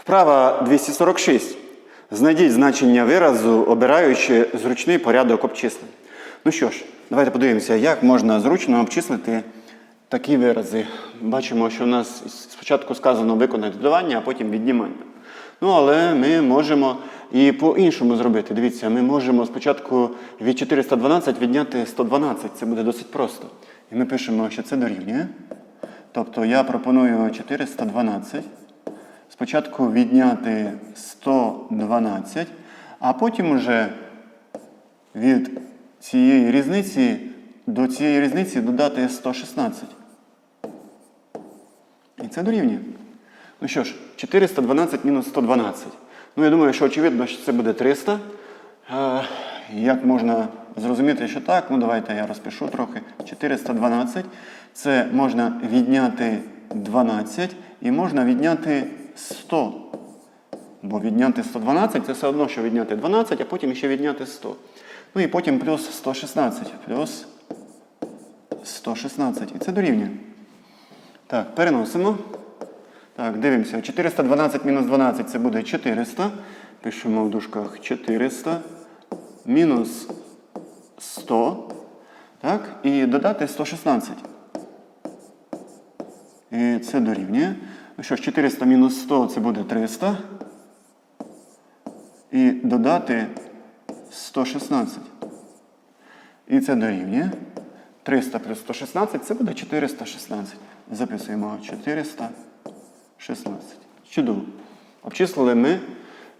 Вправа 246. Знайдіть значення виразу, обираючи зручний порядок обчислень. Ну що ж, давайте подивимося, як можна зручно обчислити такі вирази. Бачимо, що у нас спочатку сказано виконати додавання, а потім віднімання. Ну, але ми можемо і по-іншому зробити. Дивіться, ми можемо спочатку від 412 відняти 112. Це буде досить просто. І ми пишемо, що це дорівнює. Тобто я пропоную 412. Спочатку відняти 112, а потім уже від цієї різниці до цієї різниці додати 116. І це дорівнює. Ну що ж, 412 мінус 112. Ну, я думаю, що очевидно, що це буде 300. Е, Як можна зрозуміти, що так? Ну, давайте я розпишу трохи. 412. Це можна відняти 12 і можна відняти 100. Бо відняти 112 це все одно, що відняти 12, а потім ще відняти 100. Ну і потім плюс 116. Плюс 116. І це дорівнює. Так, переносимо. Так, дивимося. 412 мінус 12 це буде 400. Пишемо в дужках 400. Мінус 100. Так, і додати 116. І це дорівнює. Ну що ж, 400 мінус 100 це буде 300. І додати 116. І це дорівнює. 300 плюс 116 це буде 416. Записуємо 416. Чудово. Обчислили ми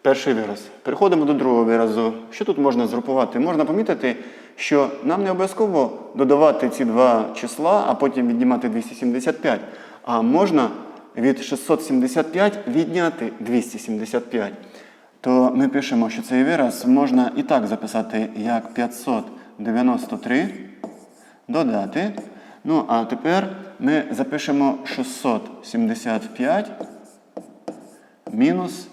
перший вираз. Переходимо до другого виразу. Що тут можна згрупувати? Можна помітити, що нам не обов'язково додавати ці два числа, а потім віднімати 275. А можна від 675 відняти 275. То ми пишемо, що цей вираз можна і так записати як 593 додати. Ну, а тепер ми запишемо 675 мінус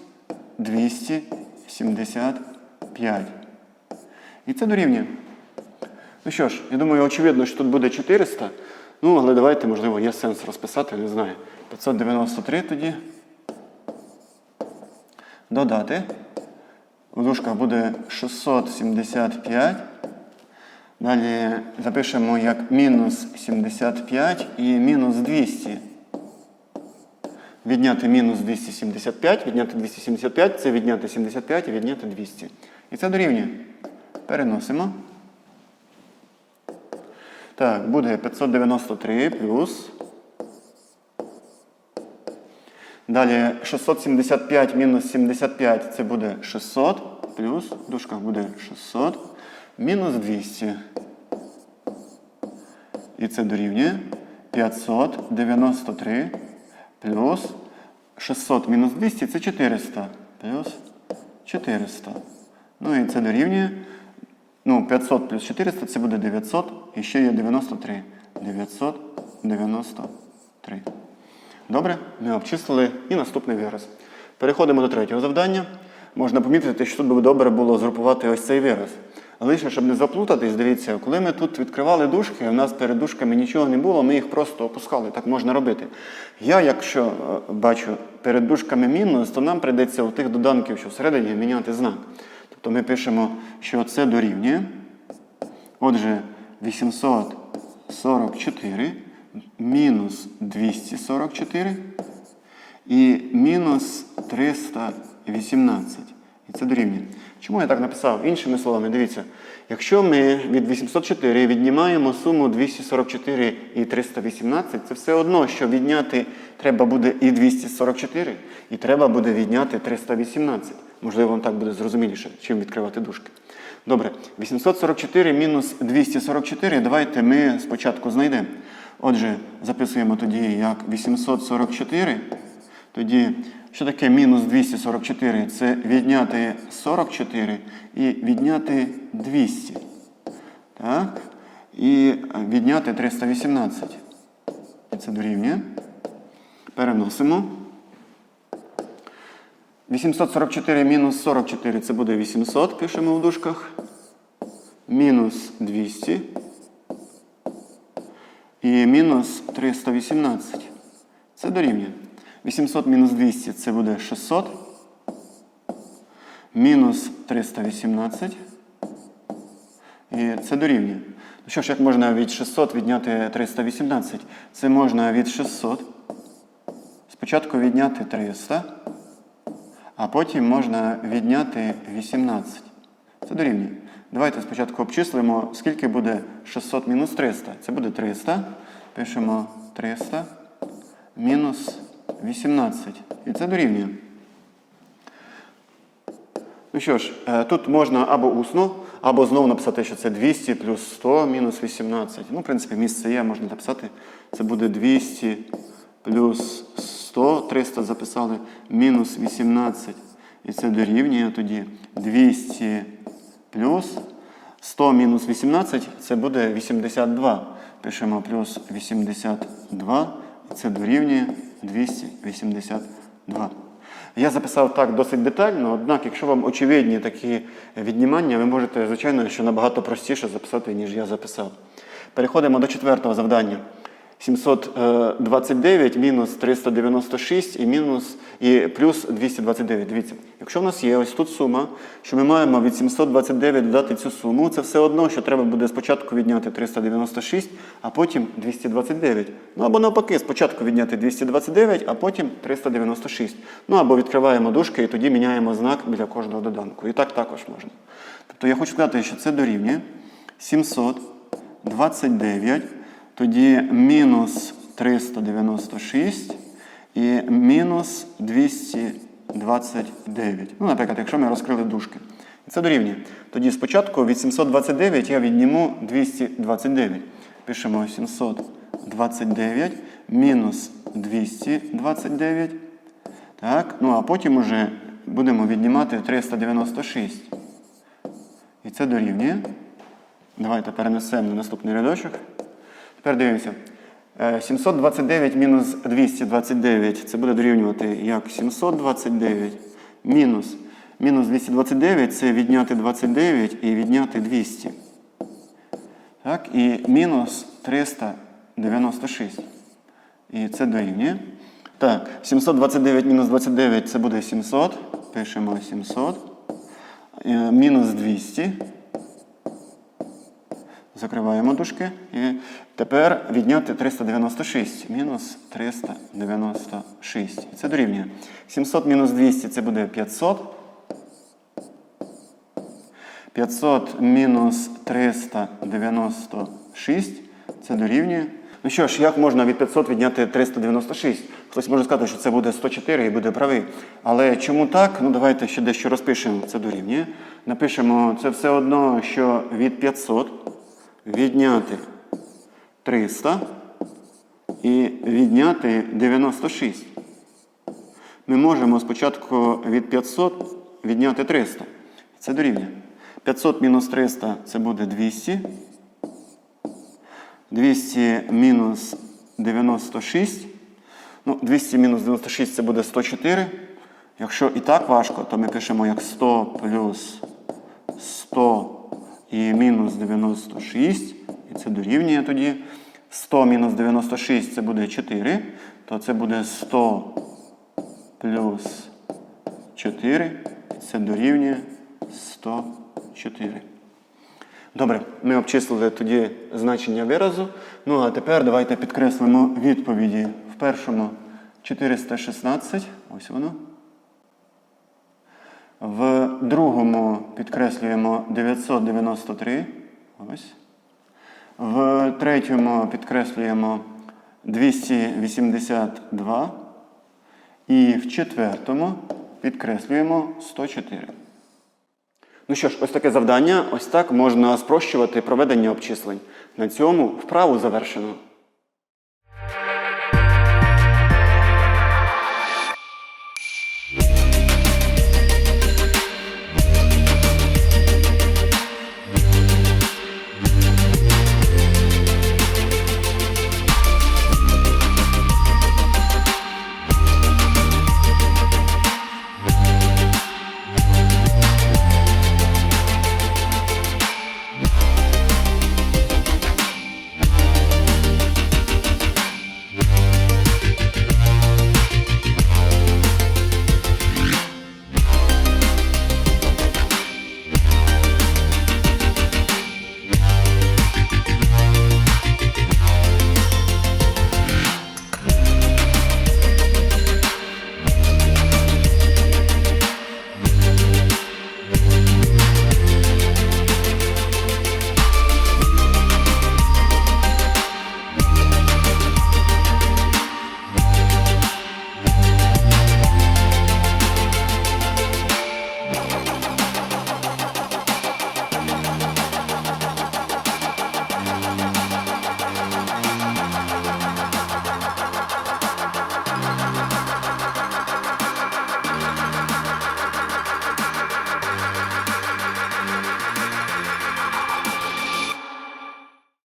275. І це дорівнює. Ну що ж, я думаю, очевидно, що тут буде 400. Ну, але давайте, можливо, є сенс розписати, не знаю. 593 тоді. Додати. У дужках буде 675. Далі запишемо як мінус 75 і мінус 200. Відняти мінус 275, відняти 275 це відняти 75 і відняти 200. І це дорівнює. Переносимо. Так, буде 593 плюс. Далі 675 мінус 75 це буде 600 плюс, в дужках буде 600 мінус 200. І це дорівнює 593 плюс 600 мінус 200 це 400. Плюс 400. Ну і це дорівнює. Ну, 500 плюс 400 це буде 900. І ще є 93. 993. Добре, ми обчислили і наступний вираз. Переходимо до третього завдання. Можна помітити, що тут би добре було згрупувати ось цей вираз. Лише, щоб не заплутатись, дивіться, коли ми тут відкривали дужки, у нас перед дужками нічого не було, ми їх просто опускали. Так можна робити. Я, якщо е, бачу перед дужками мінус, то нам прийдеться у тих доданків, що всередині, міняти знак. Тобто ми пишемо, що це дорівнює. Отже, 844 мінус 244 і мінус 318. І це дорівнює. Чому я так написав? Іншими словами, дивіться, якщо ми від 804 віднімаємо суму 244 і 318, це все одно, що відняти треба буде і 244, і треба буде відняти 318. Можливо, вам так буде зрозуміліше, чим відкривати дужки. Добре, 844 мінус 244. Давайте ми спочатку знайдемо. Отже, записуємо тоді як 844. Тоді, що таке мінус 244? Це відняти 44 і відняти 200. Так. І відняти 318. Це дорівнює. Переносимо. 844 мінус 44 це буде 800, пишемо в дужках. Мінус 200. І мінус 318. Це дорівнює. 800 мінус 200 це буде 600. Мінус 318. І це дорівнює. Ну що ж, як можна від 600 відняти 318? Це можна від 600. Спочатку відняти 300, а потім можна відняти 18. Це дорівнює. Давайте спочатку обчислимо, скільки буде 600 мінус 300. Це буде 300. Пишемо 300 мінус 18. І це дорівнює. Ну що ж, е, тут можна або усно, або знову написати, що це 200 плюс 100 мінус 18. Ну, в принципі, місце є, можна написати. Це буде 200 плюс 100, 300 записали, мінус 18. І це дорівнює тоді 200 плюс 100 мінус 18, це буде 82. Пишемо плюс 82, і це дорівнює 282. Я записав так досить детально, однак, якщо вам очевидні такі віднімання, ви можете, звичайно, що набагато простіше записати, ніж я записав. Переходимо до четвертого завдання. 729 мінус 396 і мінус і плюс 229. Дивіться, якщо в нас є ось тут сума, що ми маємо від 729 додати цю суму, це все одно, що треба буде спочатку відняти 396, а потім 229. Ну або навпаки, спочатку відняти 229, а потім 396. Ну або відкриваємо дужки і тоді міняємо знак біля кожного доданку. І так також можна. Тобто я хочу сказати, що це дорівнює 729. Тоді мінус 396 і мінус 229. Ну, наприклад, якщо ми розкрили дужки. Це дорівнює. Тоді спочатку від 729 я відніму 229. Пишемо 729 мінус 229. Так, ну а потім уже будемо віднімати 396. І це дорівнює. Давайте перенесемо на наступний рядочок. Тепер дивимося. Е, 729 мінус 229. Це буде дорівнювати як 729 мінус. Мінус 229 це відняти 29 і відняти 200. Так, і мінус 396. І це дорівнює. Так, 729 мінус 29 це буде 700. Пишемо 700. Е, Мінус 200. Закриваємо дужки. І тепер відняти 396. Мінус 396. І це дорівнює. 700 мінус 200 це буде 500. 500 мінус 396. Це дорівнює. Ну що ж, як можна від 500 відняти 396? Хтось може сказати, що це буде 104 і буде правий. Але чому так? Ну давайте ще дещо розпишемо. Це дорівнює. Напишемо це все одно, що від 500 відняти 300 і відняти 96. Ми можемо спочатку від 500 відняти 300. Це дорівнює. 500 мінус 300 це буде 200. 200 мінус 96. Ну, 200 мінус 96 це буде 104. Якщо і так важко, то ми пишемо як 100 плюс 100 і мінус 96. І це дорівнює тоді. 100 мінус 96 це буде 4. То це буде 100 плюс 4. І це дорівнює 104. Добре, ми обчислили тоді значення виразу. Ну а тепер давайте підкреслимо відповіді. В першому 416. Ось воно. В другому підкреслюємо 993. Ось. В третьому підкреслюємо 282. І в четвертому підкреслюємо 104. Ну що ж, ось таке завдання. Ось так можна спрощувати проведення обчислень. На цьому вправу завершено.